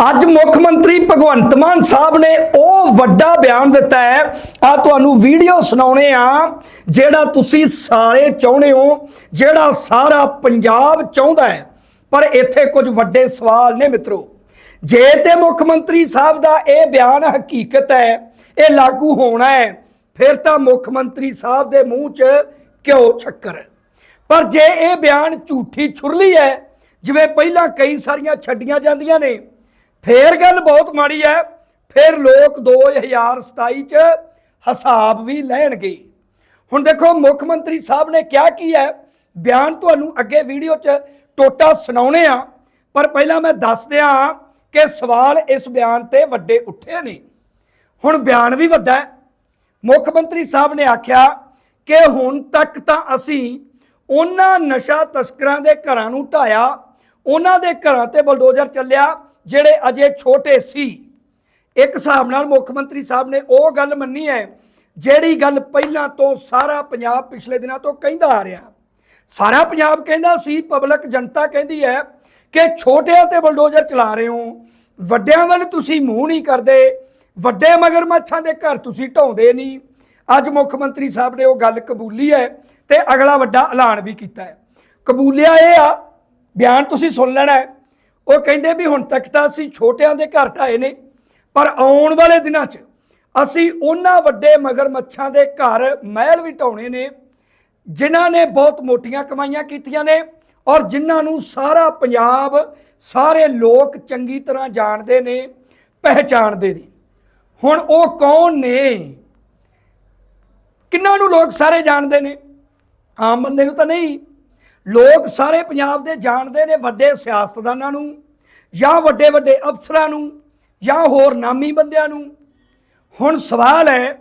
ਅੱਜ ਮੁੱਖ ਮੰਤਰੀ ਭਗਵੰਤ ਮਾਨ ਸਾਹਿਬ ਨੇ ਉਹ ਵੱਡਾ ਬਿਆਨ ਦਿੱਤਾ ਹੈ। ਆ ਤੁਹਾਨੂੰ ਵੀਡੀਓ ਸੁਣਾਉਣੇ ਆ, ਜਿਹੜਾ ਤੁਸੀਂ ਸਾਰੇ ਚਾਹੁੰਦੇ ਹੋ, ਜਿਹੜਾ ਸਾਰਾ ਪੰਜਾਬ ਚਾਹੁੰਦਾ ਹੈ। ਪਰ ਇੱਥੇ ਕੁਝ ਵੱਡੇ ਸਵਾਲ ਨੇ ਮਿੱਤਰੋ। ਜੇ ਤੇ ਮੁੱਖ ਮੰਤਰੀ ਸਾਹਿਬ ਦਾ ਇਹ ਬਿਆਨ ਹਕੀਕਤ ਹੈ, ਇਹ ਲਾਗੂ ਹੋਣਾ ਹੈ, ਫਿਰ ਤਾਂ ਮੁੱਖ ਮੰਤਰੀ ਸਾਹਿਬ ਦੇ ਮੂੰਹ 'ਚ ਕਿਉਂ ਛੱਕਰ? ਪਰ ਜੇ ਇਹ ਬਿਆਨ ਝੂਠੀ ਛੁਰਲੀ ਹੈ, ਜਿਵੇਂ ਪਹਿਲਾਂ ਕਈ ਸਾਰੀਆਂ ਛੱਡੀਆਂ ਜਾਂਦੀਆਂ ਨੇ ਫੇਰ ਗੱਲ ਬਹੁਤ ਮਾੜੀ ਹੈ ਫਿਰ ਲੋਕ 2027 ਚ ਹਿਸਾਬ ਵੀ ਲੈਣਗੇ। ਹੁਣ ਦੇਖੋ, ਮੁੱਖ ਮੰਤਰੀ ਸਾਹਿਬ ਨੇ ਕਿਹਾ ਕੀ ਹੈ ਬਿਆਨ ਤੁਹਾਨੂੰ ਅੱਗੇ ਵੀਡੀਓ 'ਚ ਟੋਟਾ ਸੁਣਾਉਣੇ ਆ। ਪਰ ਪਹਿਲਾਂ ਮੈਂ ਦੱਸ ਦਿਆਂ ਕਿ ਸਵਾਲ ਇਸ ਬਿਆਨ ਤੇ ਵੱਡੇ ਉੱਠੇ ਨੇ। ਹੁਣ ਬਿਆਨ ਵੀ ਵੱਡਾ ਹੈ ਮੁੱਖ ਮੰਤਰੀ ਸਾਹਿਬ ਨੇ ਆਖਿਆ ਕਿ ਹੁਣ ਤੱਕ ਤਾਂ ਅਸੀਂ ਉਹਨਾਂ ਨਸ਼ਾ ਤਸਕਰਾਂ ਦੇ ਘਰਾਂ ਨੂੰ ਢਾਇਆ, ਉਹਨਾਂ ਦੇ ਘਰਾਂ ਤੇ ਬਲਡੋਜ਼ਰ ਚੱਲਿਆ ਜਿਹੜੇ ਅਜੇ ਛੋਟੇ ਸੀ। ਇੱਕ ਹਿਸਾਬ ਨਾਲ ਮੁੱਖ ਮੰਤਰੀ ਸਾਹਿਬ ਨੇ ਉਹ ਗੱਲ ਮੰਨੀ ਹੈ, ਜਿਹੜੀ ਗੱਲ ਪਹਿਲਾਂ ਤੋਂ ਸਾਰਾ ਪੰਜਾਬ ਪਿਛਲੇ ਦਿਨਾਂ ਤੋਂ ਕਹਿੰਦਾ ਆ ਰਿਹਾ। ਸਾਰਾ ਪੰਜਾਬ ਕਹਿੰਦਾ ਸੀ, ਪਬਲਿਕ ਜਨਤਾ ਕਹਿੰਦੀ ਹੈ ਕਿ ਛੋਟਿਆਂ ਤੇ ਬਲਡੋਜ਼ਰ ਚਲਾ ਰਹੇ ਹੋ। ਵੱਡਿਆਂ ਵੱਲ ਤੁਸੀਂ ਮੂੰਹ ਨਹੀਂ ਕਰਦੇ, ਵੱਡੇ ਮਗਰਮੱਛਾਂ ਦੇ ਘਰ ਤੁਸੀਂ ਢਾਉਂਦੇ ਨਹੀਂ। ਅੱਜ ਮੁੱਖ ਮੰਤਰੀ ਸਾਹਿਬ ਨੇ ਉਹ ਗੱਲ ਕਬੂਲੀ ਹੈ ਤੇ ਅਗਲਾ ਵੱਡਾ ਐਲਾਨ ਵੀ ਕੀਤਾ ਹੈ। ਕਬੂਲਿਆ ਇਹ ਆ, ਬਿਆਨ ਤੁਸੀਂ ਸੁਣ ਲੈਣਾ ਹੈ ਉਹ ਕਹਿੰਦੇ ਵੀ ਹੁਣ ਤੱਕ ਤਾਂ ਅਸੀਂ ਛੋਟਿਆਂ ਦੇ ਘਰ ਢਾਏ ਨੇ, ਪਰ ਆਉਣ ਵਾਲੇ ਦਿਨਾਂ 'ਚ ਅਸੀਂ ਉਹਨਾਂ ਵੱਡੇ ਮਗਰਮੱਛਾਂ ਦੇ ਘਰ ਮਹਿਲ ਵੀ ਢਾਉਣੇ ਨੇ, ਜਿਨ੍ਹਾਂ ਨੇ ਬਹੁਤ ਮੋਟੀਆਂ ਕਮਾਈਆਂ ਕੀਤੀਆਂ ਨੇ ਔਰ ਜਿਨ੍ਹਾਂ ਨੂੰ ਸਾਰਾ ਪੰਜਾਬ, ਸਾਰੇ ਲੋਕ ਚੰਗੀ ਤਰ੍ਹਾਂ ਜਾਣਦੇ ਨੇ, ਪਹਿਚਾਣਦੇ ਨੇ। ਹੁਣ ਉਹ ਕੌਣ ਨੇ? ਕਿੰਨਾਂ ਨੂੰ ਲੋਕ ਸਾਰੇ ਜਾਣਦੇ ਨੇ? ਆਮ ਬੰਦੇ ਨੂੰ ਤਾਂ ਨਹੀਂ। ਲੋਕ ਸਾਰੇ ਪੰਜਾਬ ਦੇ ਜਾਣਦੇ ਨੇ ਵੱਡੇ ਸਿਆਸਤਦਾਨਾਂ ਨੂੰ, ਜਾਂ ਵੱਡੇ ਵੱਡੇ ਅਫਸਰਾਂ ਨੂੰ, ਜਾਂ ਹੋਰ ਨਾਮੀ ਬੰਦਿਆਂ ਨੂੰ। ਹੁਣ ਸਵਾਲ ਹੈ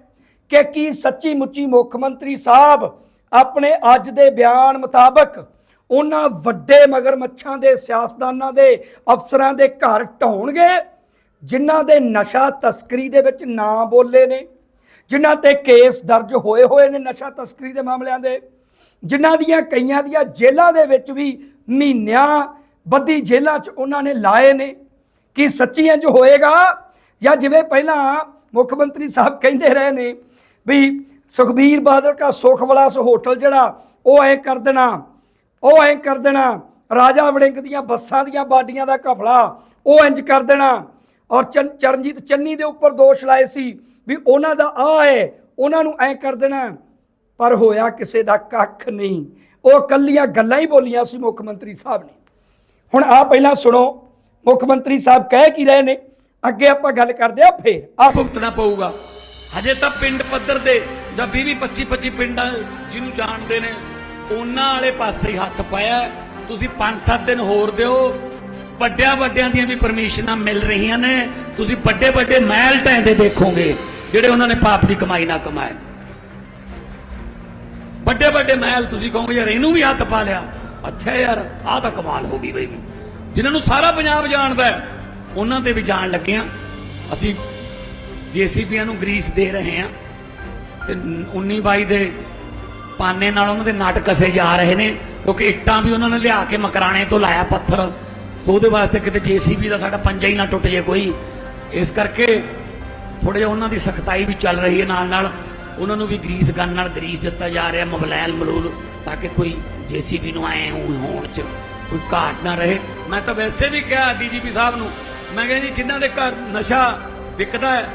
ਕਿ ਕੀ ਸੱਚੀ ਮੁੱਚੀ ਮੁੱਖ ਮੰਤਰੀ ਸਾਹਿਬ ਆਪਣੇ ਅੱਜ ਦੇ ਬਿਆਨ ਮੁਤਾਬਕ ਉਹਨਾਂ ਵੱਡੇ ਮਗਰਮੱਛਾਂ ਦੇ ਸਿਆਸਤਦਾਨਾਂ ਦੇ ਅਫਸਰਾਂ ਦੇ ਘਰ ਢਾਉਣਗੇ, ਜਿਨ੍ਹਾਂ ਦੇ ਨਸ਼ਾ ਤਸਕਰੀ ਦੇ ਵਿੱਚ ਨਾ ਬੋਲੇ ਨੇ, ਜਿਨ੍ਹਾਂ ਤੇ ਕੇਸ ਦਰਜ ਹੋਏ ਹੋਏ ਨੇ ਨਸ਼ਾ ਤਸਕਰੀ ਦੇ ਮਾਮਲਿਆਂ ਦੇ? ਜਿਨ੍ਹਾਂ ਦੀਆਂ ਕਈਆਂ ਦੀਆਂ ਜੇਲ੍ਹਾਂ ਦੇ ਵਿੱਚ ਵੀ ਮਹੀਨਿਆਂ ਬੱਧੀ ਜੇਲ੍ਹਾਂ 'ਚ ਉਹਨਾਂ ਨੇ ਲਾਏ ਨੇ। ਕਿ ਸੱਚੀ ਇੰਜ ਹੋਏਗਾ? ਜਾਂ ਜਿਵੇਂ ਪਹਿਲਾਂ ਮੁੱਖ ਮੰਤਰੀ ਸਾਹਿਬ ਕਹਿੰਦੇ ਰਹੇ ਨੇ ਵੀ ਸੁਖਬੀਰ ਬਾਦਲ ਦਾ ਸੁਖ ਵਿਲਾਸ ਹੋਟਲ ਜਿਹੜਾ, ਉਹ ਐ ਕਰ ਦੇਣਾ, ਉਹ ਐ ਕਰ ਦੇਣਾ, ਰਾਜਾ ਵੜਿੰਗ ਦੀਆਂ ਬੱਸਾਂ ਦੀਆਂ ਬਾਡੀਆਂ ਦਾ ਘਪਲਾ, ਉਹ ਇੰਜ ਕਰ ਦੇਣਾ। ਔਰ ਚਰਨਜੀਤ ਚੰਨੀ ਦੇ ਉੱਪਰ ਦੋਸ਼ ਲਾਏ ਸੀ ਵੀ ਉਹਨਾਂ ਦਾ ਆ ਹੈ ਉਹਨਾਂ ਨੂੰ ਐ ਕਰ ਦੇਣਾ। ਪਰ ਹੋਇਆ ਕਿਸੇ ਦਾ ਕੱਖ ਨਹੀਂ। ਉਹ ਕੱਲੀਆਂ ਗੱਲਾਂ ਹੀ ਬੋਲੀਆਂ ਸੀ ਮੁੱਖ ਮੰਤਰੀ ਸਾਹਿਬ ਨੇ। ਹੁਣ ਆ ਪਹਿਲਾਂ ਸੁਣੋ, ਮੁੱਖ ਮੰਤਰੀ ਸਾਹਿਬ ਕਹਿ ਕੀ ਰਹੇ ਨੇ? ਅੱਗੇ ਆਪਾਂ ਗੱਲ ਕਰਦੇ ਆ ਫੇਰ। ਆ ਭੁਗਤਣਾ ਪਊਗਾ। ਹਜੇ ਤਾਂ ਪਿੰਡ ਪੱਧਰ ਦੇ ਜਾਂ 20 25 25 ਪਿੰਡਾਂ ਜਿਹਨੂੰ ਜਾਣਦੇ ਨੇ, ਉਹਨਾਂ ਵਾਲੇ ਪਾਸੇ ਹੀ ਹੱਥ ਪਾਇਆ। ਤੁਸੀਂ 5-7 ਦਿਨ ਹੋਰ ਦਿਓ। ਵੱਡਿਆਂ ਵੱਡਿਆਂ ਦੀਆਂ ਵੀ ਪਰਮਿਸ਼ਨਾਂ ਮਿਲ ਰਹੀਆਂ ਨੇ। ਤੁਸੀਂ ਵੱਡੇ ਵੱਡੇ ਮਹਿਲ ਢਹਿੰਦੇ ਦੇਖੋਗੇ, ਜਿਹੜੇ ਉਹਨਾਂ ਨੇ ਪਾਪ ਦੀ ਕਮਾਈ ਨਾ ਕਮਾਏ। ਵੱਡੇ ਵੱਡੇ ਮਹਿਲ ਤੁਸੀਂ ਕਹੋਗੇ, ਯਾਰ ਇਹਨੂੰ ਵੀ ਹੱਥ ਪਾ ਲਿਆ। ਅੱਛਾ ਯਾਰ, ਆਹ ਤਾਂ ਕਮਾਲ ਹੋ ਗਈ ਬਈ। ਜਿਨ੍ਹਾਂ ਨੂੰ ਸਾਰਾ ਪੰਜਾਬ ਜਾਣਦਾ ਹੈ, ਉਹਨਾਂ ਤੇ ਵੀ ਜਾਣ ਲੱਗੇ ਆ ਅਸੀਂ ਜੀਸੀਬੀਆਂ ਨੂੰ ਗਰੀਸ ਦੇ ਰਹੇ ਆ ਤੇ 19 22 ਦੇ ਪਾਨੇ ਨਾਲ ਉਹਨਾਂ ਦੇ ਨਟ ਕਸੇ ਜਾ ਰਹੇ ਨੇ, ਕਿਉਂਕਿ ਇੱਟਾਂ ਵੀ ਉਹਨਾਂ ਨੇ ਲਿਆ ਕੇ ਮਕਰਾਣੇ ਤੋਂ ਲਾਇਆ ਪੱਥਰ। ਸੋ ਉਹਦੇ ਵਾਸਤੇ ਕਿਤੇ ਜੀਸੀਬੀ ਦਾ ਸਾਡਾ ਪੰਜਾ ਹੀ ਨਾ ਟੁੱਟ ਜੇ ਕੋਈ। ਇਸ ਕਰਕੇ ਥੋੜੇ ਜਿਹਾ ਉਹਨਾਂ ਦੀ ਸਖਤਾਈ ਵੀ ਚੱਲ ਰਹੀ ਹੈ ਨਾਲ ਨਾਲ ਉਹਨਾਂ ਨੂੰ ਵੀ ਗਰੀਸ ਗਨ ਨਾਲ ਗਰੀਸ ਦਿੱਤਾ ਜਾ ਰਿਹਾ ਮਬਲੈਲ ਮਲੂਲ, ਤਾਂ ਕਿ ਕੋਈ ਜੀਸੀਬੀ ਨੂੰ ਆਏ ਹੋਣ ਚ ਕੋਈ ਘਾਟ ਨਾ ਰਹੇ। ਮੈਂ ਤਾਂ ਵੈਸੇ ਵੀ ਕਿਹਾ ਡੀਜੀਪੀ ਸਾਹਿਬ ਨੂੰ, ਮੈਂ ਕਿਹਾ ਜੀ, ਜਿਨ੍ਹਾਂ ਦੇ ਘਰ ਨਸ਼ਾ ਵਿਕਦਾ ਹੈ,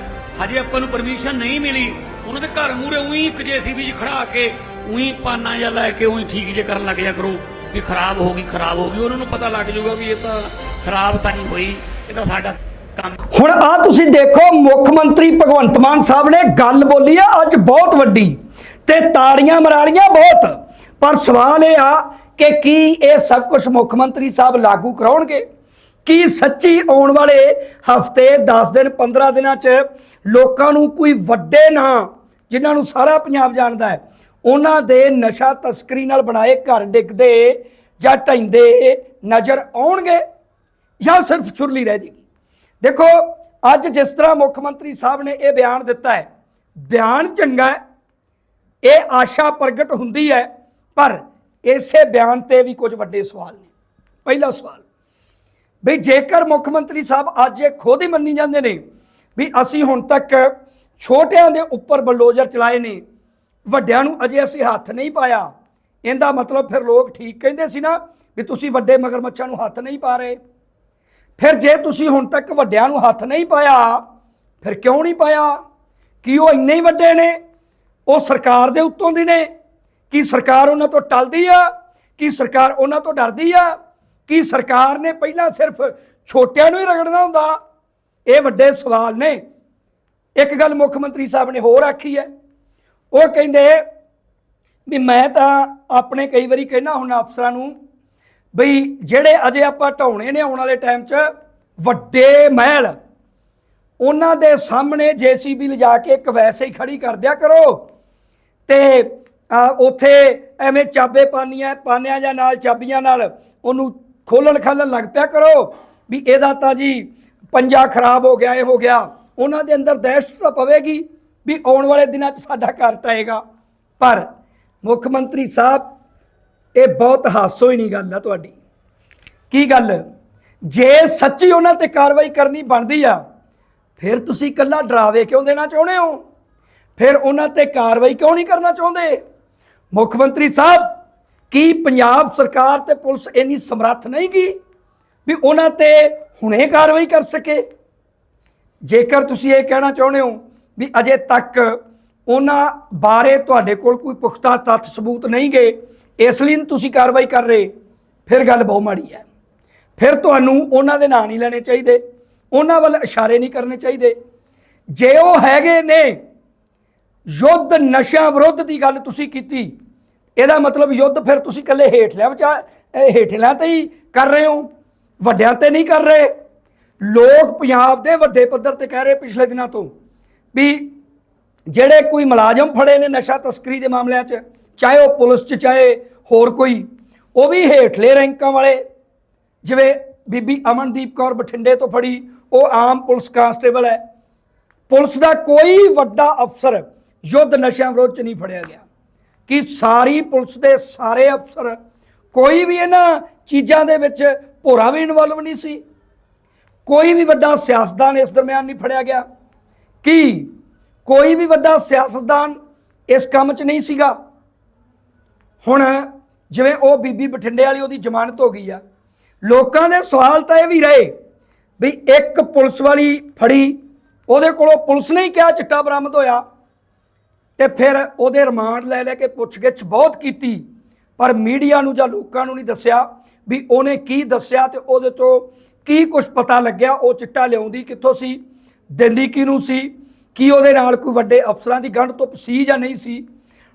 ਹਜੇ ਆਪਾਂ ਨੂੰ ਪਰਮਿਸ਼ਨ ਨਹੀਂ ਮਿਲੀ, ਉਹਨਾਂ ਦੇ ਘਰ ਮੂਰੇ ਉਹੀ ਇੱਕ ਜੀਸੀਬੀ 'ਚ ਖੜਾ ਕੇ ਉਹੀ ਪਾਨਾ ਜਾਂ ਲੈ ਕੇ ਉਹੀ ਠੀਕ ਜੇ ਕਰਨ ਲੱਗ ਜਾ ਕਰੋ, ਵੀ ਖਰਾਬ ਹੋ ਗਈ, ਖਰਾਬ ਹੋ ਗਈ। ਉਹਨਾਂ ਨੂੰ ਪਤਾ ਲੱਗ ਜਾਊਗਾ ਵੀ ਇਹ ਤਾਂ ਖਰਾਬ ਤਾਂ ਨਹੀਂ ਹੋਈ, ਇਹ ਤਾਂ ਸਾਡਾ ਹੁਣ ਆ ਤੁਸੀਂ ਦੇਖੋ, ਮੁੱਖ ਮੰਤਰੀ ਭਗਵੰਤ ਮਾਨ ਸਾਹਿਬ ਨੇ ਗੱਲ ਬੋਲੀ ਆ, ਅੱਜ ਬਹੁਤ ਵੱਡੀ ਤੇ ਤਾੜੀਆਂ ਮਰਾਲੀਆਂ ਬਹੁਤ। ਪਰ ਸਵਾਲ ਇਹ ਆ ਕਿ ਕੀ ਇਹ ਸਭ ਕੁਝ ਮੁੱਖ ਮੰਤਰੀ ਸਾਹਿਬ ਲਾਗੂ ਕਰਾਉਣਗੇ? ਕੀ ਸੱਚੀ ਆਉਣ ਵਾਲੇ ਹਫ਼ਤੇ 10 ਦਿਨ 15 ਦਿਨਾਂ 'ਚ ਲੋਕਾਂ ਨੂੰ ਕੋਈ ਵੱਡੇ ਨਾਂ, ਜਿਨ੍ਹਾਂ ਨੂੰ ਸਾਰਾ ਪੰਜਾਬ ਜਾਣਦਾ ਹੈ, ਉਹਨਾਂ ਦੇ ਨਸ਼ਾ ਤਸਕਰੀ ਨਾਲ ਬਣਾਏ ਘਰ ਡਿੱਗਦੇ ਜਾਂ ਢਹਿੰਦੇ ਨਜ਼ਰ ਆਉਣਗੇ ਜਾਂ ਸਿਰਫ ਛੁਰਲੀ ਰਹਿ ਜੇਗੀ? ਦੇਖੋ, ਅੱਜ ਜਿਸ ਤਰ੍ਹਾਂ ਮੁੱਖ ਮੰਤਰੀ ਸਾਹਿਬ ਨੇ ਇਹ ਬਿਆਨ ਦਿੱਤਾ ਹੈ, ਬਿਆਨ ਚੰਗਾ ਹੈ, ਇਹ ਆਸ਼ਾ ਪ੍ਰਗਟ ਹੁੰਦੀ ਹੈ, ਪਰ ਇਸੇ ਬਿਆਨ ਤੇ ਵੀ ਕੁਝ ਵੱਡੇ ਸਵਾਲ ਨੇ। ਪਹਿਲਾ ਸਵਾਲ, ਵੀ ਜੇਕਰ ਮੁੱਖ ਮੰਤਰੀ ਸਾਹਿਬ ਅੱਜ ਇਹ ਖੁਦ ਹੀ ਮੰਨੀ ਜਾਂਦੇ ਨੇ, ਵੀ ਅਸੀਂ ਹੁਣ ਤੱਕ ਛੋਟਿਆਂ ਦੇ ਉੱਪਰ ਬਲਡੋਜ਼ਰ ਚਲਾਏ ਨੇ, ਵੱਡਿਆਂ ਨੂੰ ਅਜੇ ਅਸੀਂ ਹੱਥ ਨਹੀਂ ਪਾਇਆ, ਇਹਦਾ ਮਤਲਬ ਫਿਰ ਲੋਕ ਠੀਕ ਕਹਿੰਦੇ ਸੀ ਨਾ, ਵੀ ਤੁਸੀਂ ਵੱਡੇ ਮਗਰਮੱਛਾਂ ਨੂੰ ਹੱਥ ਨਹੀਂ ਪਾ ਰਹੇ। ਫਿਰ ਜੇ ਤੁਸੀਂ ਹੁਣ ਤੱਕ ਵੱਡਿਆਂ ਨੂੰ ਹੱਥ ਨਹੀਂ ਪਾਇਆ, ਫਿਰ ਕਿਉਂ ਨਹੀਂ ਪਾਇਆ? ਕੀ ਉਹ ਇੰਨੇ ਹੀ ਵੱਡੇ ਨੇ? ਉਹ ਸਰਕਾਰ ਦੇ ਉੱਤੋਂ ਦੀ ਨੇ? ਕੀ ਸਰਕਾਰ ਉਹਨਾਂ ਤੋਂ ਟਲਦੀ ਆ? ਕੀ ਸਰਕਾਰ ਉਹਨਾਂ ਤੋਂ ਡਰਦੀ ਆ? ਕੀ ਸਰਕਾਰ ਨੇ ਪਹਿਲਾਂ ਸਿਰਫ ਛੋਟਿਆਂ ਨੂੰ ਹੀ ਰਗੜਨਾ ਹੁੰਦਾ? ਇਹ ਵੱਡੇ ਸਵਾਲ ਨੇ। ਇੱਕ ਗੱਲ ਮੁੱਖ ਮੰਤਰੀ ਸਾਹਿਬ ਨੇ ਹੋਰ ਆਖੀ ਹੈ। ਉਹ ਕਹਿੰਦੇ ਵੀ ਮੈਂ ਤਾਂ ਆਪਣੇ ਕਈ ਵਾਰੀ ਕਹਿਣਾ ਹੁਣ ਅਫਸਰਾਂ ਨੂੰ ਬਈ ਜਿਹੜੇ ਅਜੇ ਆਪਾਂ ਢਾਉਣੇ ਨੇ ਆਉਣ ਵਾਲੇ ਟਾਈਮ 'ਚ, ਵੱਡੇ ਮਹਿਲ। ਉਹਨਾਂ ਦੇ ਸਾਹਮਣੇ ਜੀਸੀਬੀ ਲਿਜਾ ਕੇ ਇੱਕ ਵੈਸੇ ਹੀ ਖੜੀ ਕਰ ਦਿਆ ਕਰੋ। ਤੇ ਉੱਥੇ ਐਵੇਂ ਚਾਬੇ ਪਾਨੀਆਂ, ਪਾਨਿਆਂ ਜਾਂ ਨਾਲ ਚਾਬੀਆਂ ਨਾਲ ਉਹਨੂੰ ਖੋਲਣ ਖਾਲਣ ਲੱਗ ਪਿਆ ਕਰੋ। ਵੀ ਇਹਦਾ ਤਾਂ ਜੀ ਪੰਜਾ ਖਰਾਬ ਹੋ ਗਿਆ, ਇਹ ਹੋ ਗਿਆ। ਉਹਨਾਂ ਦੇ ਅੰਦਰ ਦਹਿਸ਼ਤ ਤਾਂ ਪਵੇਗੀ ਵੀ ਆਉਣ ਵਾਲੇ ਦਿਨਾਂ 'ਚ ਸਾਡਾ ਘਰ ਟਾਏਗਾ। ਪਰ ਮੁੱਖ ਮੰਤਰੀ ਸਾਹਿਬ ਇਹ ਬਹੁਤ ਹਾਸੋ ਹੀ ਨਹੀਂ ਗੱਲ ਆ ਤੁਹਾਡੀ। ਕੀ ਗੱਲ? ਜੇ ਸੱਚੀ ਉਹਨਾਂ ਤੇ ਕਾਰਵਾਈ ਕਰਨੀ ਬਣਦੀ ਆ, ਫਿਰ ਤੁਸੀਂ ਇਕੱਲਾ ਡਰਾਵੇ ਕਿਉਂ ਦੇਣਾ ਚਾਹੁੰਦੇ ਹੋ? ਫਿਰ ਉਹਨਾਂ ਤੇ ਕਾਰਵਾਈ ਕਿਉਂ ਨਹੀਂ ਕਰਨਾ ਚਾਹੁੰਦੇ? ਮੁੱਖ ਮੰਤਰੀ ਸਾਹਿਬ, ਕੀ ਪੰਜਾਬ ਸਰਕਾਰ ਤੇ ਪੁਲਿਸ ਇੰਨੀ ਸਮਰੱਥ ਨਹੀਂ ਗੀ ਵੀ ਉਹਨਾਂ ਤੇ ਹੁਣੇ ਕਾਰਵਾਈ ਕਰ ਸਕੇ? ਜੇਕਰ ਤੁਸੀਂ ਇਹ ਕਹਿਣਾ ਚਾਹੁੰਦੇ ਹੋ ਵੀ ਅਜੇ ਤੱਕ ਉਹਨਾਂ ਬਾਰੇ ਤੁਹਾਡੇ ਕੋਲ ਕੋਈ ਪੁਖਤਾ ਤੱਥ ਸਬੂਤ ਨਹੀਂ ਗਏ ਇਸ ਲਈ ਤੁਸੀਂ ਕਾਰਵਾਈ ਕਰ ਰਹੇ। ਫਿਰ ਗੱਲ ਬਹੁਤ ਮਾੜੀ ਹੈ। ਫਿਰ ਤੁਹਾਨੂੰ ਉਹਨਾਂ ਦੇ ਨਾਂ ਨਹੀਂ ਲੈਣੇ ਚਾਹੀਦੇ। ਉਹਨਾਂ ਵੱਲ ਇਸ਼ਾਰੇ ਨਹੀਂ ਕਰਨੇ ਚਾਹੀਦੇ। ਜੇ ਉਹ ਹੈਗੇ ਨੇ, ਯੁੱਧ ਨਸ਼ਿਆਂ ਵਿਰੁੱਧ ਦੀ ਗੱਲ ਤੁਸੀਂ ਕੀਤੀ, ਇਹਦਾ ਮਤਲਬ ਯੁੱਧ ਫਿਰ ਤੁਸੀਂ ਇਕੱਲੇ ਹੇਠਲਿਆਂ ਵਿਚਾ ਹੇਠਲਿਆਂ ਤੇ ਹੀ ਕਰ ਰਹੇ ਹੋ। ਵੱਡਿਆਂ ਤੇ ਨਹੀਂ ਕਰ ਰਹੇ। ਲੋਕ ਪੰਜਾਬ ਦੇ ਵੱਡੇ ਪੱਧਰ ਤੇ ਕਹਿ ਰਹੇ ਪਿਛਲੇ ਦਿਨਾਂ ਤੋਂ ਵੀ ਜਿਹੜੇ ਕੋਈ ਮੁਲਾਜ਼ਮ ਫੜੇ ਨੇ ਨਸ਼ਾ ਤਸਕਰੀ ਦੇ ਮਾਮਲਿਆਂ 'ਚ, ਚਾਹੇ ਉਹ ਪੁਲਿਸ 'ਚ, ਚਾਹੇ ਹੋਰ ਕੋਈ? ਉਹ ਵੀ ਹੇਠਲੇ ਰੈਂਕਾਂ ਵਾਲੇ। ਜਿਵੇਂ ਬੀਬੀ ਅਮਨਦੀਪ ਕੌਰ ਬਠਿੰਡੇ ਤੋਂ ਫੜੀ, ਉਹ ਆਮ ਪੁਲਿਸ ਕਾਂਸਟੇਬਲ ਹੈ। ਪੁਲਿਸ ਦਾ ਕੋਈ ਵੱਡਾ ਅਫਸਰ ਯੁੱਧ ਨਸ਼ਿਆਂ ਵਿਰੁੱਧ ਚ ਨਹੀਂ ਫੜਿਆ ਗਿਆ। ਕਿ ਸਾਰੀ ਪੁਲਿਸ ਦੇ ਸਾਰੇ ਅਫਸਰ, ਕੋਈ ਵੀ ਇਹਨਾਂ ਚੀਜ਼ਾਂ ਦੇ ਵਿੱਚ ਭੋਰਾ ਵੀ ਇਨਵੋਲਵ ਨਹੀਂ ਸੀ। ਕੋਈ ਵੀ ਵੱਡਾ ਸਿਆਸਤਦਾਨ ਇਸ ਦਰਮਿਆਨ ਨਹੀਂ ਫੜਿਆ ਗਿਆ। ਕੀ ਕੋਈ ਵੀ ਵੱਡਾ ਸਿਆਸਤਦਾਨ ਇਸ ਕੰਮ 'ਚ ਨਹੀਂ ਸੀਗਾ? ਹੁਣ ਜਿਵੇਂ ਉਹ ਬੀਬੀ ਬਠਿੰਡੇ ਵਾਲੀ ਉਹਦੀ ਜ਼ਮਾਨਤ ਹੋ ਗਈ ਆ। ਲੋਕਾਂ ਦੇ ਸਵਾਲ ਤਾਂ ਇਹ ਵੀ ਰਹੇ ਵੀ ਇੱਕ ਪੁਲਿਸ ਵਾਲੀ ਫੜੀ, ਉਹਦੇ ਕੋਲੋਂ ਪੁਲਿਸ ਨੇ ਹੀ ਕਿਹਾ ਚਿੱਟਾ ਬਰਾਮਦ ਹੋਇਆ ਤੇ ਫਿਰ ਉਹਦੇ ਰਿਮਾਂਡ ਲੈ ਲੈ ਕੇ ਪੁੱਛਗਿੱਛ ਬਹੁਤ ਕੀਤੀ, ਪਰ ਮੀਡੀਆ ਨੂੰ ਜਾਂ ਲੋਕਾਂ ਨੂੰ ਨਹੀਂ ਦੱਸਿਆ ਵੀ ਉਹਨੇ ਕੀ ਦੱਸਿਆ ਤੇ ਉਹਦੇ ਤੋਂ ਕੀ ਕੁਝ ਪਤਾ ਲੱਗਿਆ, ਉਹ ਚਿੱਟਾ ਲਿਆਉਂਦੀ ਕਿੱਥੋਂ ਸੀ, ਦਿੰਦੀ ਕਿਹਨੂੰ ਸੀ, ਕੀ ਉਹਦੇ ਨਾਲ ਕੋਈ ਵੱਡੇ ਅਫਸਰਾਂ ਦੀ ਗੰਢ ਧੁੱਪ ਸੀ ਜਾਂ ਨਹੀਂ ਸੀ।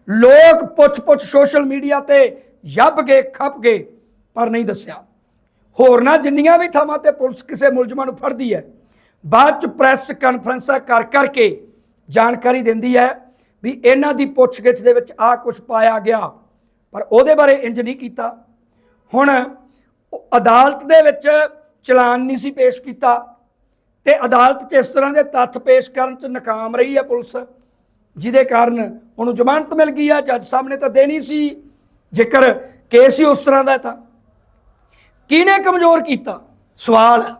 ਲੋਕ ਪੁੱਛ-ਪੁੱਛ ਸੋਸ਼ਲ ਮੀਡੀਆ ਤੇ ਯੱਬ ਗਏ, ਖੱਪ ਗਏ, ਪਰ ਨਹੀਂ ਦੱਸਿਆ। ਹੋਰਨਾਂ ਜਿੰਨੀਆਂ ਵੀ ਥਾਵਾਂ ਤੇ ਪੁਲਿਸ ਕਿਸੇ ਮੁਲਜ਼ਮਾਂ ਨੂੰ ਫੜਦੀ ਹੈ, ਬਾਅਦ ਚ ਪ੍ਰੈਸ ਕਾਨਫਰੰਸਾਂ ਕਰ ਕਰਕੇ ਜਾਣਕਾਰੀ ਦਿੰਦੀ ਹੈ ਵੀ ਇਹਨਾਂ ਦੀ ਪੁੱਛਗਿੱਛ ਦੇ ਵਿੱਚ ਆ ਕੁਝ ਪਾਇਆ ਗਿਆ, ਪਰ ਉਹਦੇ ਬਾਰੇ ਇੰਜ ਨਹੀਂ ਕੀਤਾ। ਹੁਣ ਅਦਾਲਤ ਦੇ ਵਿੱਚ ਚਲਾਨ ਨਹੀਂ ਸੀ ਪੇਸ਼ ਕੀਤਾ ਤੇ ਅਦਾਲਤ 'ਚ ਇਸ ਤਰ੍ਹਾਂ ਦੇ ਤੱਥ ਪੇਸ਼ ਕਰਨ 'ਚ ਨਾਕਾਮ ਰਹੀ ਹੈ ਪੁਲਿਸ, ਜਿਹਦੇ ਕਾਰਨ ਉਹਨੂੰ ਜ਼ਮਾਨਤ ਮਿਲ ਗਈ ਆ ਜੱਜ ਸਾਹਿਬ ਨੇ ਤਾਂ ਦੇਣੀ ਸੀ। ਜੇਕਰ ਕੇਸ ਹੀ ਉਸ ਤਰ੍ਹਾਂ ਦਾ ਤਾਂ ਕਿਹਨੇ ਕਮਜ਼ੋਰ ਕੀਤਾ? ਸਵਾਲ ਹੈ।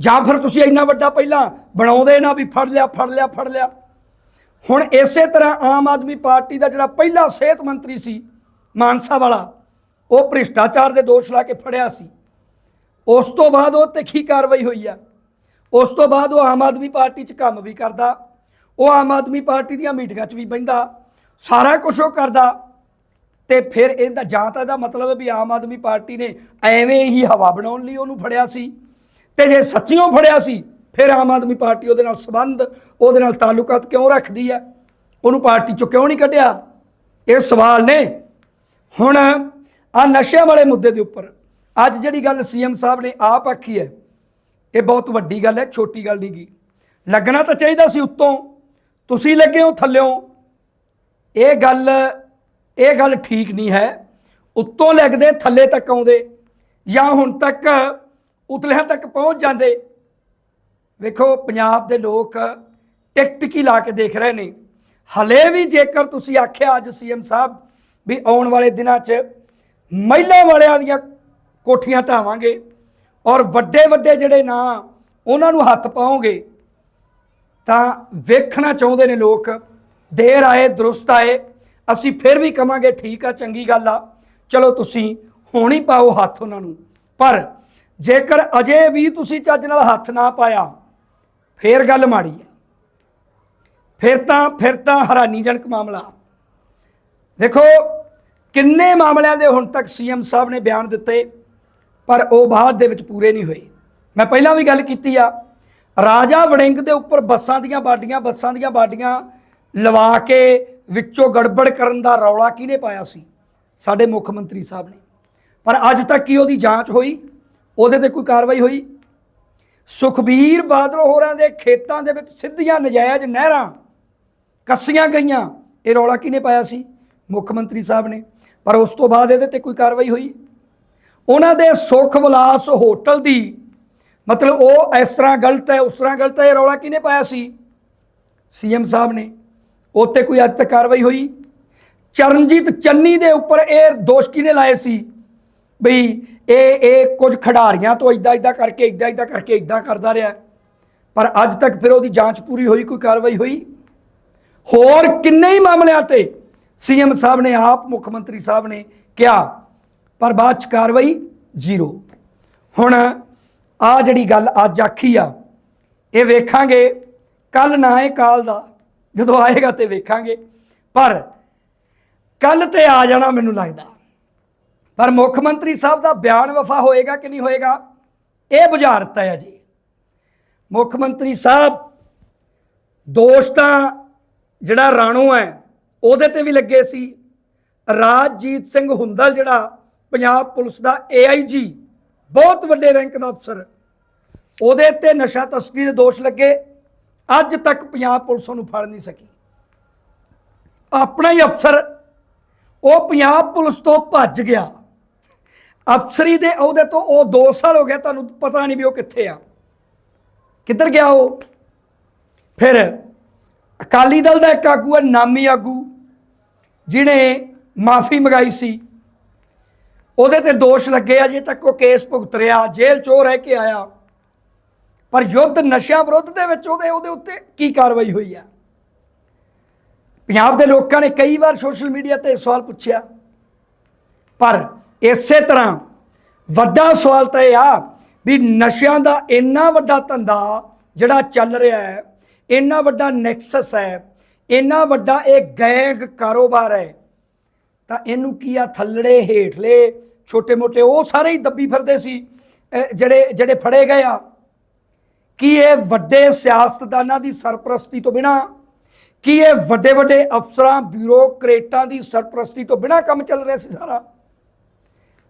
ਜਾਂ ਫਿਰ ਤੁਸੀਂ ਇੰਨਾ ਵੱਡਾ ਪਹਿਲਾਂ ਬਣਾਉਂਦੇ ਨਾ ਵੀ ਫੜ ਲਿਆ ਫੜ ਲਿਆ ਫੜ ਲਿਆ। ਹੁਣ ਇਸੇ ਤਰ੍ਹਾਂ ਆਮ ਆਦਮੀ ਪਾਰਟੀ ਦਾ ਜਿਹੜਾ ਪਹਿਲਾ ਸਿਹਤ ਮੰਤਰੀ ਸੀ, ਮਾਨਸਾ ਵਾਲਾ, ਉਹ ਭ੍ਰਿਸ਼ਟਾਚਾਰ ਦੇ ਦੋਸ਼ ਲਾ ਕੇ ਫੜਿਆ ਸੀ। ਉਸ ਤੋਂ ਬਾਅਦ ਉਹ ਤਿੱਖੀ ਕਾਰਵਾਈ ਹੋਈ ਆ। ਉਸ ਤੋਂ ਬਾਅਦ ਉਹ ਆਮ ਆਦਮੀ ਪਾਰਟੀ 'ਚ ਕੰਮ ਵੀ ਕਰਦਾ। ਉਹ ਆਮ ਆਦਮੀ ਪਾਰਟੀ ਦੀਆਂ ਮੀਟਿੰਗਾਂ 'ਚ ਵੀ ਬਹਿੰਦਾ। ਸਾਰਾ ਕੁਝ ਉਹ ਕਰਦਾ। ਤੇ ਫਿਰ ਇਹਦਾ ਜਾਂ ਤਾਂ ਇਹਦਾ ਮਤਲਬ ਹੈ ਵੀ ਆਮ ਆਦਮੀ ਪਾਰਟੀ ਨੇ ਐਵੇਂ ਹੀ ਹਵਾ ਬਣਾਉਣ ਲਈ ਉਹਨੂੰ ਫੜਿਆ ਸੀ ਤੇ ਜੇ ਸੱਚੀਓ ਫੜਿਆ ਸੀ, ਫਿਰ ਆਮ ਆਦਮੀ ਪਾਰਟੀ ਉਹਦੇ ਨਾਲ ਸੰਬੰਧ, ਉਹਦੇ ਨਾਲ ਤਾਲੁਕਾਤ ਕਿਉਂ ਰੱਖਦੀ ਹੈ? ਉਹਨੂੰ ਪਾਰਟੀ ਚੋਂ ਕਿਉਂ ਨਹੀਂ ਕੱਢਿਆ? ਇਹ ਸਵਾਲ ਨੇ। ਹੁਣ ਆ ਨਸ਼ਿਆਂ ਵਾਲੇ ਮੁੱਦੇ ਦੇ ਉੱਪਰ, ਅੱਜ ਜਿਹੜੀ ਗੱਲ ਸੀਐਮ ਸਾਹਿਬ ਨੇ ਆਪ ਆਖੀ ਹੈ, ਇਹ ਬਹੁਤ ਵੱਡੀ ਗੱਲ ਹੈ, ਛੋਟੀ ਗੱਲ ਨਹੀਂ ਗੀ ਲੱਗਣਾ ਤਾਂ ਚਾਹੀਦਾ ਸੀ ਉੱਤੋਂ, ਤੁਸੀਂ ਲੱਗੇ ਹੋ ਥੱਲਿਓਂ। ਇਹ ਗੱਲ ਇਹ ਗੱਲ ਠੀਕ ਨਹੀਂ ਹੈ। ਉੱਤੋਂ ਲੱਗਦੇ, ਥੱਲੇ ਤੱਕ ਆਉਂਦੇ ਜਾਂ ਹੁਣ ਤੱਕ ਉਤਲਿਆਂ ਤੱਕ ਪਹੁੰਚ ਜਾਂਦੇ। ਵੇਖੋ, ਪੰਜਾਬ ਦੇ ਲੋਕ ਟਿਕ ਟਿਕੀ ਲਾ ਕੇ ਦੇਖ ਰਹੇ ਨੇ। ਹਲੇ ਵੀ ਜੇਕਰ ਤੁਸੀਂ ਆਖਿਆ ਅੱਜ ਸੀਐਮ ਸਾਹਿਬ ਵੀ ਆਉਣ ਵਾਲੇ ਦਿਨਾਂ 'ਚ ਮਹਿਲਾ ਵਾਲਿਆਂ ਦੀਆਂ ਕੋਠੀਆਂ ਢਾਵਾਂਗੇ ਔਰ ਵੱਡੇ ਵੱਡੇ ਜਿਹੜੇ ਨਾਂ ਉਹਨਾਂ ਨੂੰ ਹੱਥ ਪਾਉਂਗੇ ਤਾਂ ਵੇਖਣਾ ਚਾਹੁੰਦੇ ਨੇ ਲੋਕ। ਦੇਰ ਆਏ, ਦਰੁਸਤ ਆਏ। ਅਸੀਂ ਫਿਰ ਵੀ ਕਵਾਂਗੇ, ਠੀਕ ਆ, ਚੰਗੀ ਗੱਲ ਆ। ਚਲੋ ਤੁਸੀਂ ਹੁਣ ਹੀ ਪਾਓ ਹੱਥ ਉਹਨਾਂ ਨੂੰ। ਪਰ ਜੇਕਰ ਅਜੇ ਵੀ ਤੁਸੀਂ ਚੱਜ ਨਾਲ ਹੱਥ ਨਾ ਪਾਇਆ, ਫੇਰ ਗੱਲ ਮਾੜੀ ਹੈ ਫਿਰ ਤਾਂ ਫਿਰ ਤਾਂ ਹੈਰਾਨੀਜਨਕ ਮਾਮਲਾ। ਦੇਖੋ, ਕਿੰਨੇ ਮਾਮਲਿਆਂ ਦੇ ਹੁਣ ਤੱਕ ਸੀਐਮ ਸਾਹਿਬ ਨੇ ਬਿਆਨ ਦਿੱਤੇ, ਪਰ ਉਹ ਬਾਅਦ ਦੇ ਵਿੱਚ ਪੂਰੇ ਨਹੀਂ ਹੋਏ। ਮੈਂ ਪਹਿਲਾਂ ਵੀ ਗੱਲ ਕੀਤੀ ਆ, ਰਾਜਾ ਵੜਿੰਗ ਦੇ ਉੱਪਰ ਬੱਸਾਂ ਦੀਆਂ ਬਾਡੀਆਂ, ਬੱਸਾਂ ਦੀਆਂ ਬਾਡੀਆਂ ਲਵਾ ਕੇ ਵਿੱਚੋਂ ਗੜਬੜ ਕਰਨ ਦਾ ਰੌਲਾ ਕਿਹਨੇ ਪਾਇਆ ਸੀ? ਸਾਡੇ ਮੁੱਖ ਮੰਤਰੀ ਸਾਹਿਬ ਨੇ। ਪਰ ਅੱਜ ਤੱਕ ਕੀ ਉਹਦੀ ਜਾਂਚ ਹੋਈ? ਉਹਦੇ ਤੇ ਕੋਈ ਕਾਰਵਾਈ ਹੋਈ? ਸੁਖਬੀਰ ਬਾਦਲ ਹੋਰਾਂ ਦੇ ਖੇਤਾਂ ਦੇ ਵਿੱਚ ਸਿੱਧੀਆਂ ਨਜਾਇਜ਼ ਨਹਿਰਾਂ ਕੱਸੀਆਂ ਗਈਆਂ। ਇਹ ਰੌਲਾ ਕਿਹਨੇ ਪਾਇਆ ਸੀ? ਮੁੱਖ ਮੰਤਰੀ ਸਾਹਿਬ ਨੇ। ਪਰ ਉਸ ਤੋਂ ਬਾਅਦ ਇਹਦੇ ਤੇ ਕੋਈ ਕਾਰਵਾਈ ਹੋਈ? ਉਹਨਾਂ ਦੇ ਸੁਖ ਵਿਲਾਸ ਹੋਟਲ ਦੀ ਮਤਲਬ ਉਹ ਇਸ ਤਰ੍ਹਾਂ ਗਲਤ ਹੈ, ਉਸ ਤਰ੍ਹਾਂ ਗਲਤ ਹੈ, ਇਹ ਰੌਲਾ ਕਿਹਨੇ ਪਾਇਆ ਸੀ? ਸੀਐਮ ਸਾਹਿਬ ਨੇ। ਉੱਤੇ ਕੋਈ ਅੱਜ ਤੱਕ ਕਾਰਵਾਈ ਹੋਈ? ਚਰਨਜੀਤ ਚੰਨੀ ਦੇ ਉੱਪਰ ਇਹ ਦੋਸ਼ ਕਿਹਨੇ ਲਾਏ ਸੀ? ਬਈ ਇਹ ਇਹ ਕੁਝ ਖਿਡਾਰੀਆਂ ਤੋਂ ਇਦਾਂ ਇਦਾਂ ਕਰਕੇ ਇਦਾਂ ਇਦਾਂ ਕਰਕੇ ਇਦਾਂ ਕਰਦਾ ਰਿਹਾ। ਪਰ ਅੱਜ ਤੱਕ ਫਿਰ ਉਹਦੀ ਜਾਂਚ ਪੂਰੀ ਹੋਈ, ਕੋਈ ਕਾਰਵਾਈ ਹੋਈ? ਹੋਰ ਕਿੰਨੇ ਹੀ ਮਾਮਲਿਆਂ ਤੇ ਸੀਐਮ ਸਾਹਿਬ ਨੇ, ਆਪ ਮੁੱਖ ਮੰਤਰੀ ਸਾਹਿਬ ਨੇ ਕਿਹਾ, ਪਰ ਬਾਅਦ ਚ ਕਾਰਵਾਈ ਜ਼ੀਰੋ। ਹੁਣ ਆ ਜਿਹੜੀ ਗੱਲ ਅੱਜ ਆਖੀ ਆ, ਇਹ ਵੇਖਾਂਗੇ ਕੱਲ ਨਾ ਇਹ ਕਾਲ ਦਾ। ਜਦੋਂ ਆਏਗਾ ਤੇ ਵੇਖਾਂਗੇ। ਪਰ ਕੱਲ ਤੇ ਆ ਜਾਣਾ ਮੈਨੂੰ ਲੱਗਦਾ। ਪਰ ਮੁੱਖ ਮੰਤਰੀ ਸਾਹਿਬ ਦਾ ਬਿਆਨ ਵਫਾ ਹੋਏਗਾ ਕਿ ਨਹੀਂ ਹੋਏਗਾ, ਇਹ ਬੁਝਾਰਤ ਹੈ ਜੀ। ਮੁੱਖ ਮੰਤਰੀ ਸਾਹਿਬ ਦੋਸ਼ ਤਾਂ ਜਿਹੜਾ ਰਾਣੂ ਹੈ, ਉਹਦੇ ਤੇ ਵੀ ਲੱਗੇ ਸੀ। ਰਾਜਜੀਤ ਸਿੰਘ ਹੁੰਦਲ ਜਿਹੜਾ ਪੰਜਾਬ ਪੁਲਿਸ ਦਾ ਏਆਈਜੀ ਬਹੁਤ ਵੱਡੇ ਰੈਂਕ ਦਾ ਅਫਸਰ, ਉਹਦੇ ਤੇ ਨਸ਼ਾ ਤਸਕਰੀ ਦੇ ਦੋਸ਼ ਲੱਗੇ। ਅੱਜ ਤੱਕ ਪੰਜਾਬ ਪੁਲਿਸ ਉਹਨੂੰ ਫੜ ਨਹੀਂ ਸਕੀ। ਆਪਣਾ ਹੀ ਅਫਸਰ, ਉਹ ਪੰਜਾਬ ਪੁਲਿਸ ਤੋਂ ਭੱਜ ਗਿਆ। ਅਫਸਰੀ ਦੇ ਅਹੁਦੇ ਤੋਂ ਉਹ 2 ਸਾਲ ਹੋ ਗਿਆ ਤੁਹਾਨੂੰ ਪਤਾ ਨਹੀਂ ਵੀ ਉਹ ਕਿੱਥੇ ਆ। ਕਿੱਧਰ ਗਿਆ ਉਹ? ਫਿਰ ਅਕਾਲੀ ਦਲ ਦਾ ਇੱਕ ਆਗੂ ਹੈ, ਨਾਮੀ ਆਗੂ, ਜਿਹਨੇ ਮਾਫੀ ਮੰਗਾਈ ਸੀ। ਉਹਦੇ ਤੇ ਦੋਸ਼ ਲੱਗੇ ਆ, ਅਜੇ ਤੱਕ ਉਹ ਕੇਸ ਭੁਗਤ ਰਿਹਾ, ਜੇਲ੍ਹ ਚੋਂ ਰਹਿ ਕੇ ਆਇਆ। ਪਰ ਯੁੱਧ ਨਸ਼ਿਆਂ ਵਿਰੁੱਧ ਦੇ ਵਿੱਚ ਉਹਦੇ ਉਹਦੇ ਉੱਤੇ ਕੀ ਕਾਰਵਾਈ ਹੋਈ ਆ? ਪੰਜਾਬ ਦੇ ਲੋਕਾਂ ਨੇ ਕਈ ਵਾਰ ਸੋਸ਼ਲ ਮੀਡੀਆ ਤੇ ਸਵਾਲ ਪੁੱਛਿਆ। ਪਰ ਇਸੇ ਤਰ੍ਹਾਂ ਵੱਡਾ ਸਵਾਲ ਤਾਂ ਇਹ ਆ ਵੀ ਨਸ਼ਿਆਂ ਦਾ ਇੰਨਾ ਵੱਡਾ ਧੰਦਾ ਜਿਹੜਾ ਚੱਲ ਰਿਹਾ ਹੈ, ਇੰਨਾ ਵੱਡਾ ਨੈਕਸਸ ਹੈ, ਇੰਨਾ ਵੱਡਾ ਇਹ ਗੈਂਗ ਕਾਰੋਬਾਰ ਹੈ, ਤਾਂ ਇਹਨੂੰ ਕੀ ਆ ਥੱਲੜੇ ਹੇਠਲੇ ਛੋਟੇ-ਮੋਟੇ ਉਹ ਸਾਰੇ ਹੀ ਦੱਬੀ ਫਿਰਦੇ ਸੀ ਜਿਹੜੇ ਜਿਹੜੇ ਫੜੇ ਗਏ ਆ। ਕੀ ਇਹ ਵੱਡੇ ਸਿਆਸਤਦਾਨਾਂ ਦੀ ਸਰਪ੍ਰਸਤੀ ਤੋਂ ਬਿਨਾ, ਕੀ ਇਹ ਵੱਡੇ ਵੱਡੇ ਅਫਸਰਾਂ, ਬਿਊਰੋਕਰੇਟਾਂ ਦੀ ਸਰਪ੍ਰਸਤੀ ਤੋਂ ਬਿਨਾ ਕੰਮ ਚੱਲ ਰਿਹਾ ਸੀ ਸਾਰਾ?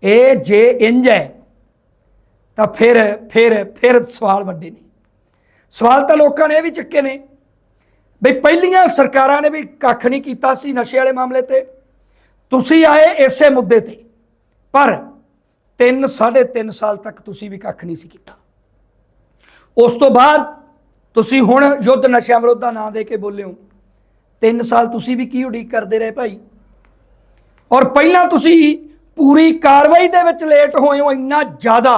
ਇਹ ਜੇ ਇੰਜ ਹੈ, ਤਾਂ ਫਿਰ ਫਿਰ ਫਿਰ ਸਵਾਲ ਵੱਡੇ ਨੇ। ਸਵਾਲ ਤਾਂ ਲੋਕਾਂ ਨੇ ਇਹ ਵੀ ਚੱਕੇ ਨੇ ਬਈ ਪਹਿਲੀਆਂ ਸਰਕਾਰਾਂ ਨੇ ਵੀ ਕੱਖ ਨਹੀਂ ਕੀਤਾ ਸੀ ਨਸ਼ੇ ਵਾਲੇ ਮਾਮਲੇ ਤੇ। ਤੁਸੀਂ ਆਏ ਇਸੇ ਮੁੱਦੇ ਤੇ, ਪਰ 3 3.5 ਸਾਲ ਤੱਕ ਤੁਸੀਂ ਵੀ ਕੱਖ ਨਹੀਂ ਸੀ ਕੀਤਾ। ਉਸ ਤੋਂ ਬਾਅਦ ਤੁਸੀਂ ਹੁਣ ਯੁੱਧ ਨਸ਼ਿਆਂ ਵਿਰੁੱਧ ਦਾ ਨਾਂ ਦੇ ਕੇ ਬੋਲੇ ਹੋ। 3 ਸਾਲ ਤੁਸੀਂ ਵੀ ਕੀ ਉਡੀਕ ਕਰਦੇ ਰਹੇ ਭਾਈ? ਔਰ ਪਹਿਲਾਂ ਤੁਸੀਂ ਪੂਰੀ ਕਾਰਵਾਈ ਦੇ ਵਿੱਚ ਲੇਟ ਹੋਏ ਹੋ ਇੰਨਾ ਜ਼ਿਆਦਾ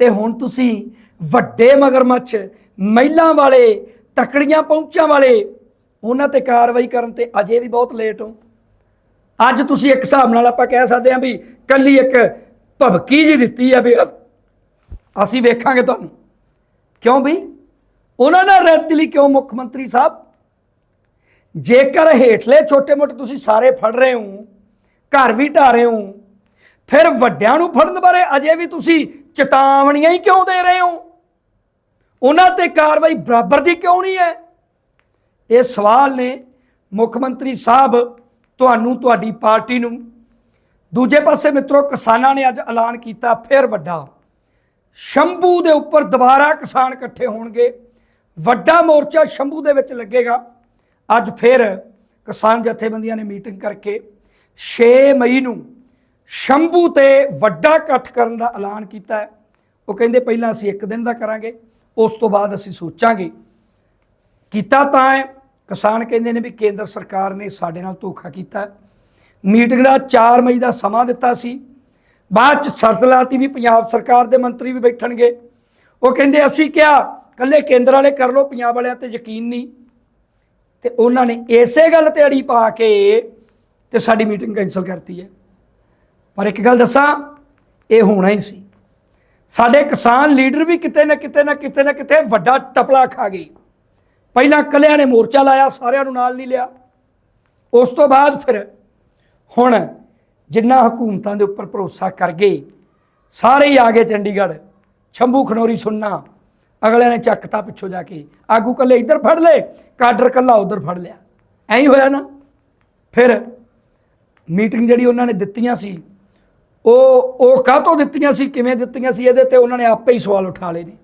ਤੇ ਹੁਣ ਤੁਸੀਂ ਵੱਡੇ ਮਗਰਮੱਛ, ਮਹਿਲਾਂ ਵਾਲੇ, ਤਕੜੀਆਂ ਪਹੁੰਚਾਂ ਵਾਲੇ, ਉਹਨਾਂ ਤੇ ਕਾਰਵਾਈ ਕਰਨ ਤੇ ਅਜੇ ਵੀ ਬਹੁਤ ਲੇਟ ਹੋ। ਅੱਜ ਤੁਸੀਂ ਇੱਕ ਹਿਸਾਬ ਨਾਲ ਆਪਾਂ ਕਹਿ ਸਕਦੇ ਹਾਂ ਵੀ ਕੱਲੀ ਇੱਕ ਭਵਕੀ ਜੀ ਦਿੱਤੀ ਆ ਵੀ ਅਸੀਂ ਵੇਖਾਂਗੇ ਤੁਹਾਨੂੰ। ਕਿਉਂ ਬਈ? ਉਹਨਾਂ ਨਾਲ ਰੱਦ ਲਈ ਕਿਉਂ ਮੁੱਖ ਮੰਤਰੀ ਸਾਹਿਬ? ਜੇਕਰ ਹੇਠਲੇ ਛੋਟੇ-ਮੋਟੇ ਤੁਸੀਂ ਸਾਰੇ ਫੜ ਰਹੇ ਹੋ, ਘਰ ਵੀ ਢਾ ਰਹੇ ਹੋ, ਫਿਰ ਵੱਡਿਆਂ ਨੂੰ ਫੜਨ ਬਾਰੇ ਅਜੇ ਵੀ ਤੁਸੀਂ ਚੇਤਾਵਨੀਆਂ ਹੀ ਕਿਉਂ ਦੇ ਰਹੇ ਹੋ? ਉਹਨਾਂ ਤੇ ਕਾਰਵਾਈ ਬਰਾਬਰ ਦੀ ਕਿਉਂ ਨਹੀਂ ਹੈ? ਇਹ ਸਵਾਲ ਨੇ ਮੁੱਖ ਮੰਤਰੀ ਸਾਹਿਬ ਤੁਹਾਨੂੰ, ਤੁਹਾਡੀ ਪਾਰਟੀ ਨੂੰ। ਦੂਜੇ ਪਾਸੇ ਮਿੱਤਰੋ, ਕਿਸਾਨਾਂ ਨੇ ਅੱਜ ਐਲਾਨ ਕੀਤਾ, ਫਿਰ ਵੱਡਾ। ਸ਼ੰਭੂ ਦੇ ਉੱਪਰ ਦੁਬਾਰਾ ਕਿਸਾਨ ਇਕੱਠੇ ਹੋਣਗੇ, ਵੱਡਾ ਮੋਰਚਾ ਸ਼ੰਭੂ ਦੇ ਵਿੱਚ ਲੱਗੇਗਾ। ਅੱਜ ਫਿਰ ਕਿਸਾਨ ਜਥੇਬੰਦੀਆਂ ਨੇ ਮੀਟਿੰਗ ਕਰਕੇ 6 ਮਈ ਨੂੰ ਸ਼ੰਭੂ ਤੇ ਵੱਡਾ ਇਕੱਠ ਕਰਨ ਦਾ ਐਲਾਨ ਕੀਤਾ ਹੈ। ਉਹ ਕਹਿੰਦੇ ਪਹਿਲਾਂ ਅਸੀਂ ਇੱਕ ਦਿਨ ਦਾ ਕਰਾਂਗੇ, ਉਸ ਤੋਂ ਬਾਅਦ ਅਸੀਂ ਸੋਚਾਂਗੇ। ਕੀਤਾ ਤਾਂ ਹੈ, ਕਿਸਾਨ ਕਹਿੰਦੇ ਨੇ ਵੀ ਕੇਂਦਰ ਸਰਕਾਰ ਨੇ ਸਾਡੇ ਨਾਲ ਧੋਖਾ ਕੀਤਾ ਮੀਟਿੰਗ ਦਾ 4 ਮਈ ਦਾ ਸਮਾਂ ਦਿੱਤਾ ਸੀ। ਬਾਅਦ ਚ ਸਰਦਲਾਤੀ ਵੀ ਪੰਜਾਬ ਸਰਕਾਰ ਦੇ ਮੰਤਰੀ ਵੀ ਬੈਠਣਗੇ। ਉਹ ਕਹਿੰਦੇ, ਅਸੀਂ ਕਿਹਾ, ਕੱਲੇ ਕੇਂਦਰ ਵਾਲੇ ਕਰ ਲੋ ਪੰਜਾਬ ਵਾਲਿਆਂ ਤੇ ਯਕੀਨ ਨਹੀਂ। ਤੇ ਉਹਨਾਂ ਨੇ ਇਸੇ ਗੱਲ ਤੇ ਅੜੀ ਪਾ ਕੇ ਤੇ ਸਾਡੀ ਮੀਟਿੰਗ ਕੈਨਸਲ ਕਰਤੀ ਹੈ। ਪਰ ਇੱਕ ਗੱਲ ਦੱਸਾਂ, ਇਹ ਹੋਣਾ ਹੀ ਸੀ। ਸਾਡੇ ਕਿਸਾਨ ਲੀਡਰ ਵੀ ਕਿਤੇ ਨਾ ਕਿਤੇ ਨਾ ਕਿਤੇ ਨਾ ਕਿਤੇ ਵੱਡਾ ਟਪਲਾ ਖਾ ਗਈ ਪਹਿਲਾਂ ਕੱਲਿਆਂ ਨੇ ਮੋਰਚਾ ਲਾਇਆ, ਸਾਰਿਆਂ ਨੂੰ ਨਾਲ ਨਹੀਂ ਲਿਆ। ਉਸ ਤੋਂ ਬਾਅਦ ਫਿਰ ਹੁਣ ਜਿੰਨਾ ਹਕੂਮਤਾਂ ਦੇ ਉੱਪਰ ਭਰੋਸਾ ਕਰ ਗਏ, ਸਾਰੇ ਹੀ ਆ ਗਏ ਚੰਡੀਗੜ੍ਹ। ਸ਼ੰਭੂ ਖਨੌਰੀ ਸੁਣਨਾ ਅਗਲੇ ਨੇ ਚੱਕਤਾ ਪਿੱਛੋਂ ਜਾ ਕੇ, ਆਗੂ ਕੱਲੇ ਇੱਧਰ ਫੜ ਲਏ, ਕਾਡਰ ਕੱਲਾ ਉਧਰ ਫੜ ਲਿਆ। ਐਂ ਹੀ ਹੋਇਆ ਨਾ? ਫਿਰ ਮੀਟਿੰਗ ਜਿਹੜੀ ਉਹਨਾਂ ਨੇ ਦਿੱਤੀਆਂ ਸੀ, ਉਹ ਉਹ ਕਾਹਤੋਂ ਦਿੱਤੀਆਂ ਸੀ, ਕਿਵੇਂ ਦਿੱਤੀਆਂ ਸੀ, ਇਹਦੇ ਤੇ ਉਹਨਾਂ ਨੇ ਆਪੇ ਹੀ ਸਵਾਲ ਉਠਾ ਲਏ ਨੇ।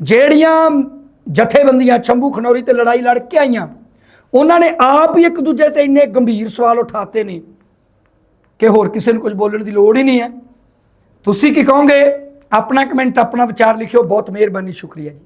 ਜਿਹੜੀਆਂ ਜਥੇਬੰਦੀਆਂ ਸ਼ੰਭੂ ਖਨੌਰੀ ਤੇ ਲੜਾਈ ਲੜ ਕੇ ਆਈਆਂ, ਉਹਨਾਂ ਨੇ ਆਪ ਹੀ ਇੱਕ ਦੂਜੇ ਤੇ ਇੰਨੇ ਗੰਭੀਰ ਸਵਾਲ ਉਠਾਤੇ ਨੇ। ਕਿ ਹੋਰ ਕਿਸੇ ਨੂੰ ਕੁਝ ਬੋਲਣ ਦੀ ਲੋੜ ਹੀ ਨਹੀਂ ਹੈ। ਤੁਸੀਂ ਕੀ ਕਹੋਗੇ? ਆਪਣਾ ਕਮੈਂਟ ਆਪਣਾ ਵਿਚਾਰ ਲਿਖਿਓ। ਬਹੁਤ ਮਿਹਰਬਾਨੀ, ਸ਼ੁਕਰੀਆ ਜੀ।